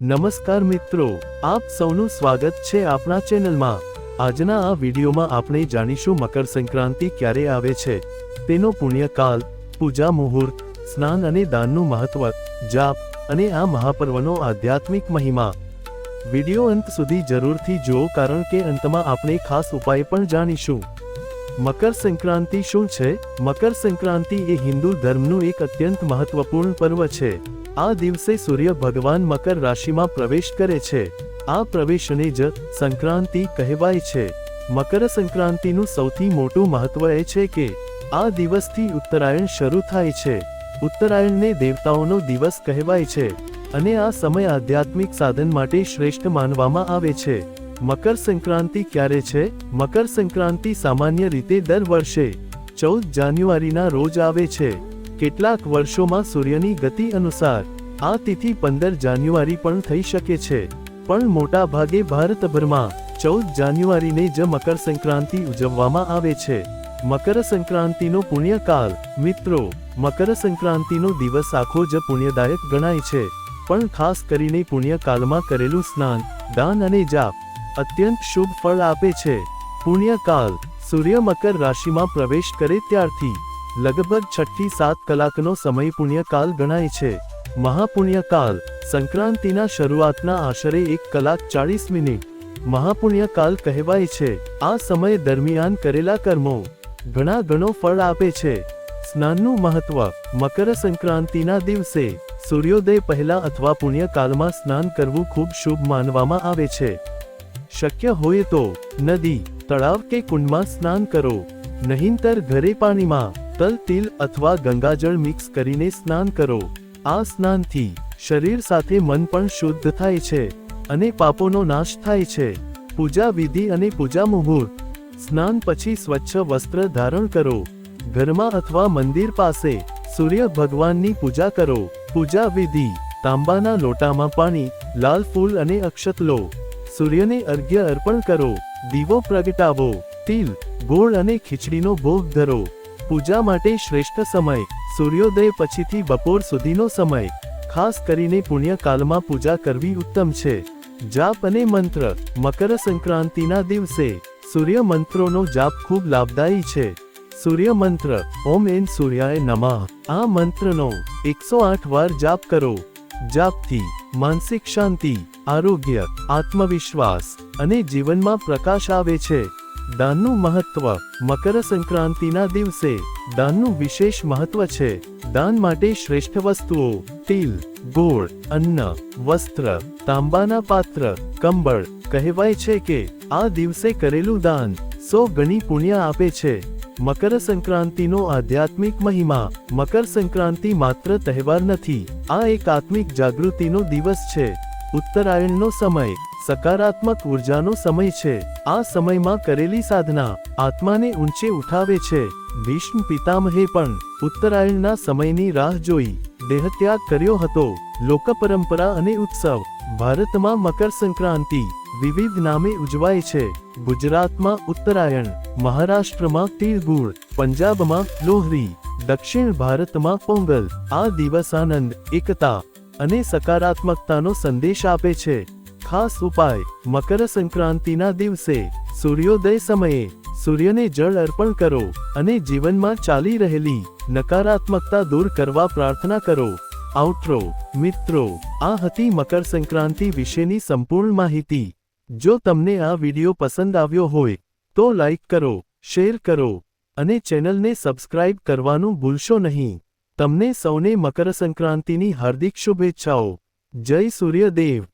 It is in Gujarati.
નમસ્કાર મિત્રો, આપ સૌનું સ્વાગત છે આપણા ચેનલમાં. આજના આ વિડીયોમાં આપણે જાણીશું મકર સંક્રાંતિ ક્યારે આવે છે. તેનો પુણ્યકાલ પૂજા મુહૂર્ત, સ્નાન અને દાનનું મહત્વ, જાપ અને આ મહાપર્વનો આધ્યાત્મિક મહિમા. વીડિયો અંત સુધી જરૂરથી જુઓ કારણ કે અંતમાં આપણે ખાસ ઉપાય પણ જાણીશું. મકર સંક્રાંતિ શું છે? મકર સંક્રાંતિ એ હિન્દુ ધર્મનું એક અત્યંત મહત્વપૂર્ણ પર્વ છે. આ દિવસે સૂર્ય ભગવાન મકર રાશિમાં પ્રવેશ કરે છે. આ પ્રવેશને જ સંક્રાંતિ કહેવાય છે. મકર સંક્રાંતિનું સૌથી મોટું મહત્વ એ છે કે, આ દિવસથી ઉત્તરાયણ શરૂ થાય છે. ઉત્તરાયણને દેવતાઓનો દિવસ કહેવાય છે અને આ સમય આધ્યાત્મિક સાધન માટે શ્રેષ્ઠ માનવામાં આવે છે. મકર સંક્રાંતિ ક્યારે છે? મકર સંક્રાંતિ સામાન્ય રીતે દર વર્ષે ચૌદ જાન્યુઆરીના રોજ આવે છે. કેટલાક વર્ષોમાં સૂર્યની ગતિ અનુસાર આ તિથિ પંદર જાન્યુઆરી પણ થઈ શકે છે. પણ મોટા ભાગે ભારતભરમાં ચૌદ જાન્યુઆરીને જ મકર સંક્રાંતિ ઉજવવામાં આવે છે. મકર સંક્રાંતિનો પુણ્યકાલ મિત્રો, મકર સંક્રાંતિનો દિવસ આખો જ પુણ્યદાયક ગણાય છે. પણ ખાસ કરીને પુણ્યકાલમાં કરેલું સ્નાન, દાન અને જાપ અત્યંત શુભ ફળ આપે છે. પુણ્યકાલ સૂર્ય મકર રાશિમાં પ્રવેશ કરે ત્યારથી લગભગ છઠ્ઠી સાત કલાકનો સમય પુણ્યકાલ ગણાય છે. મહાપુણ્યકાલ, સંક્રાંતિના શરૂઆતના આશરે એક કલાક ચાળીસ મિનિટ. મહાપુણ્યકાલ કહેવાય છે. આ સમય દરમિયાન કરેલા કર્મો ઘણા ઘણો ફળ આપે છે. સ્નાનનું મહત્વ, મકર સંક્રાંતિના દિવસે સૂર્યોદય પહેલા અથવા પુણ્યકાલમાં સ્નાન કરવું ખૂબ શુભ માનવામાં આવે છે. શક્ય હોય તો નદી, તળાવ કે કુંડમાં સ્નાન કરો. નહીંતર ઘરે પાણીમાં તલ, તિલ અથવા ગંગાજળ મિક્સ કરીને સ્નાન કરો. આ સ્નાનથી શરીર સાથે મન પણ શુદ્ધ થાય છે અને પાપોનો નાશ થાય છે. પૂજા વિધિ અને પૂજા મુહૂર્ત. સ્નાન પછી સ્વચ્છ વસ્ત્ર ધારણ કરો. ઘરમાં અથવા મંદિર પાસે સૂર્ય ભગવાનની પૂજા કરો. પૂજા વિધિ. તાંબાના લોટામાં પાણી, લાલ ફૂલ અને અક્ષત લો. સૂર્યને અર્ઘ્ય અર્પણ કરો. દીવો પ્રગટાવો. તિલ, ગોળ અને ખીચડીનો ભોગ ધરો. પૂજા માટે શ્રેષ્ઠ સમય, સૂર્યોદય પછીથી બપોર સુધીનો સમય. ખાસ કરીને પુણ્યકાલમાં પૂજા કરવી ઉત્તમ છે. જાપ અને મંત્ર, મકર સંક્રાંતિના દિવસે, સૂર્ય મંત્રોનો જાપ ખૂબ લાભદાયી છે. સૂર્ય મંત્ર, ઓમ એન સૂર્યાય નમઃ. આ મંત્રનો એકસો આઠ વાર જાપ કરો. જાપથી માનસિક શાંતિ, આરોગ્ય, આત્મવિશ્વાસ અને જીવનમાં પ્રકાશ આવે છે. દાનનું મહત્વ મકર સંક્રાંતિના દિવસે. દાનનું વિશેષ મહત્વ છે. દાન માટે શ્રેષ્ઠ વસ્તુઓ તિલ ગોળ, અન્ન, વસ્ત્ર, તાંબાના પાત્ર, કંબળ, કહેવાય છે કે આ દિવસે કરેલું દાન સો ગણી પુણ્ય આપે છે. મકર સંક્રાંતિનો આધ્યાત્મિક મહિમા મકર સંક્રાંતિ માત્ર તહેવાર નથી, આ એક આત્મિક જાગૃતિનો દિવસ છે. ઉત્તરાયણનો સમય સકારાત્મક ઉર્જાનો સમય છે. આ સમયમાં કરેલી સાધના આત્માને ઊંચે ઉઠાવે છે. ભીષ્મ પિતામહે પણ ઉત્તરાયણના સમયની રાહ જોઈ દેહત્યાગ કર્યો હતો. લોક પરંપરા અને ઉત્સવ ભારતમાં મકર સંક્રાંતિ વિવિધ નામે ઉજવાય છે. ગુજરાતમાં ઉત્તરાયણ, મહારાષ્ટ્રમાં તિલગુળ પંજાબમાં લોહરી, દક્ષિણ ભારતમાં પોંગલ આ દિવસ આનંદ, એકતા અને સકારાત્મકતાનો સંદેશ આપે છે. ખાસ ઉપાય, મકર સંક્રાંતિના દિવસે સૂર્યોદય સમયે સૂર્યને જળ અર્પણ કરો અને જીવનમાં ચાલી રહેલી નકારાત્મકતા દૂર કરવા પ્રાર્થના કરો. આઉટ્રો મિત્રો, આ હતી મકર સંક્રાંતિ વિશેની સંપૂર્ણ માહિતી. જો તમને આ વિડિયો પસંદ આવ્યો હોય, તો લાઈક કરો શેર કરો અને ચેનલને સબસ્ક્રાઇબ કરવાનું ભૂલશો નહીં. તમને સૌને મકર સંક્રાંતિની હાર્દિક શુભેચ્છાઓ. જય સૂર્યદેવ.